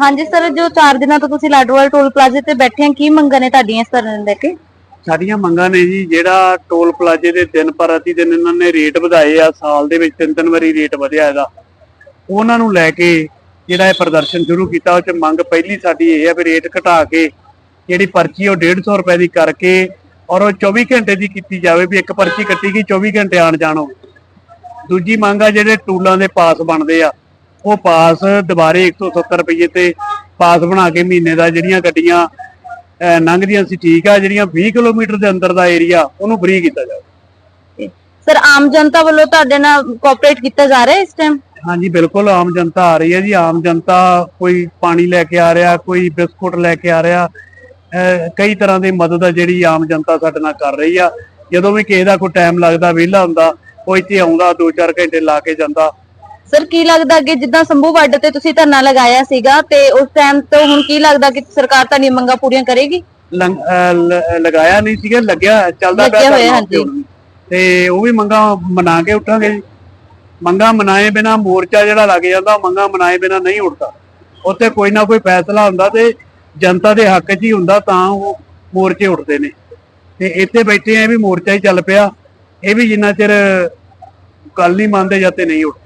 ਹਾਂਜੀ ਸਰ ਜੋ 4 ਦਿਨਾਂ ਤੋਂ ਤੁਸੀਂ ਲਾਡੋਵਾਲ ਟੋਲ ਪਲਾਜ਼ੇ ਤੇ ਬੈਠੇ ਆ ਕੀ ਮੰਗਾਂ ਨੇ ਤੁਹਾਡੀਆਂ ਇਸ ਨੂੰ ਲੈ ਕੇ? ਸਾਡੀਆਂ ਮੰਗਾਂ ਨੇ ਜੀ, ਜਿਹੜਾ ਟੋਲ ਪਲਾਜ਼ੇ ਦੇ ਦਿਨ ਪ੍ਰਤੀ ਦਿਨ ਇਹਨਾਂ ਨੇ ਰੇਟ ਵਧਾਏ ਆ, ਸਾਲ ਦੇ ਵਿੱਚ ਤਿੰਨ ਤਿੰਨ ਵਾਰੀ ਰੇਟ ਵਧਿਆ ਇਹਦਾ। ਉਹਨਾਂ ਨੂੰ ਲੈ ਕੇ ਜਿਹੜਾ ਇਹ ਪ੍ਰਦਰਸ਼ਨ ਸ਼ੁਰੂ ਕੀਤਾ, ਉਹ ਚ ਮੰਗ ਪਹਿਲੀ ਸਾਡੀ ਇਹ ਹੈ ਵੀ ਰੇਟ ਘਟਾ ਕੇ, ਜਿਹੜੀ ਪਰਚੀ ਉਹ 150 ਰੁਪਏ ਦੀ ਕਰਕੇ ਔਰ ਉਹ 24 ਘੰਟੇ ਦੀ ਕੀਤੀ ਜਾਵੇ ਵੀ ਇੱਕ ਪਰਚੀ ਕੱਟੀ ਗਈ 24 ਘੰਟੇ ਆਣ ਜਾਣ ਦੂਜੀ ਮੰਗ ਆ ਜਿਹੜੇ ਟੂਲਾਂ ਦੇ ਪਾਸ ਬਣਦੇ ਆ ਉਹ ਪਾਸ ਦੁਬਾਰੇ 170 ਰੁਪਏ ਤੇ ਪਾਸ ਬਣਾ ਕੇ ਮਹੀਨੇ ਦਾ ਜਿਹੜੀਆਂ ਗੱਡੀਆਂ ਲੰਘਦੀਆਂ ਸੀ ਠੀਕ ਆ ਜਿਹੜੀਆਂ 20 ਕਿਲੋਮੀਟਰ ਦੇ ਅੰਦਰ ਦਾ ਏਰੀਆ ਉਹਨੂੰ ਫ੍ਰੀ ਕੀਤਾ ਜਾਵੇ। ਸਰ ਆਮ ਜਨਤਾ ਵੱਲੋਂ ਤੁਹਾਡੇ ਨਾਲ ਕੋਆਪਰੇਟ ਕੀਤਾ ਜਾ ਰਿਹਾ ਇਸ ਟਾਈਮ ਹਾਂਜੀ ਬਿਲਕੁਲ ਆਮ ਜਨਤਾ ਆ ਰਹੀ ਹੈ ਜੀ। ਆਮ ਜਨਤਾ ਕੋਈ ਪਾਣੀ ਲੈ ਕੇ ਆ ਰਿਹਾ ਕੋਈ ਬਿਸਕੁਟ ਲੈ ਕੇ ਆ ਰਿਹਾ। ਕਈ ਤਰ੍ਹਾਂ ਦੀ ਮਦਦ ਆ ਜਿਹੜੀ ਆਮ ਜਨਤਾ ਸਾਡੇ ਨਾਲ ਕਰ ਰਹੀ ਆ। ਜਦੋਂ ਵੀ ਕਿਸੇ ਦਾ ਕੋਈ ਟਾਈਮ ਲੱਗਦਾ ਵਿਹਲਾ ਹੁੰਦਾ ਉਹ ਇੱਥੇ ਆਉਂਦਾ 2-4 ਘੰਟੇ ਲਾ ਕੇ ਜਾਂਦਾ ਸਰ ਕੀ ਲੱਗਦਾ ਕਿ ਜਿੱਦਾਂ ਸੰਭੂ ਵੱਡ ਤੇ ਤੁਸੀਂ ਧਰਨਾ ਲਗਾਇਆ ਸੀਗਾ ਤੇ ਉਸ ਟਾਈਮ ਤੋਂ ਹੁਣ ਕੀ ਲੱਗਦਾ ਕਿ ਸਰਕਾਰ ਤੁਹਾਡੀਆਂ ਮੰਗਾਂ ਪੂਰੀਆਂ ਕਰੇਗੀ? ਲੰਗ- ਅਹ ਲ- ਲਗਾਇਆ ਨਹੀਂ ਸੀਗਾ ਲੱਗਿਆ ਚੱਲਦਾ ਲੱਗਿਆ ਹੋਇਆ, ਹਾਂਜੀ। ਉੱਤੇ ਹੁਣ। ਵੀ। ਤੇ ਉਹ ਵੀ ਮੰਗਾ ਮਨਾ ਕੇ ਉੱਠਾਂਗੇ ਜੀ। ਮੰਗਾ ਮਨਾਏ ਬਿਨਾ ਮੋਰਚਾ ਜਿਹੜਾ ਲੱਗ ਜਾਂਦਾ ਮੰਗਾ ਮਨਾਏ ਬਿਨਾ ਨਹੀਂ ਉੱਠਦਾ। ਉੱਥੇ ਕੋਈ ਨਾ ਕੋਈ ਫੈਸਲਾ ਹੁੰਦਾ ਤੇ ਜਨਤਾ ਦੇ ਹੱਕ 'ਚ ਹੀ ਹੁੰਦਾ ਤਾਂ ਉਹ ਮੋਰਚੇ ਉੱਠਦੇ ਨੇ। ਤੇ ਇੱਥੇ ਬੈਠੇ ਆ ਇਹ ਵੀ ਮੋਰਚਾ ਹੀ ਚੱਲ ਪਿਆ। ਇਹ ਵੀ ਜਿੰਨਾ ਚਿਰ ਗੱਲ ਨਹੀਂ ਮੰਨਦੇ ਜਾਂਦੇ ਨਹੀਂ ਉੱਠਦੇ।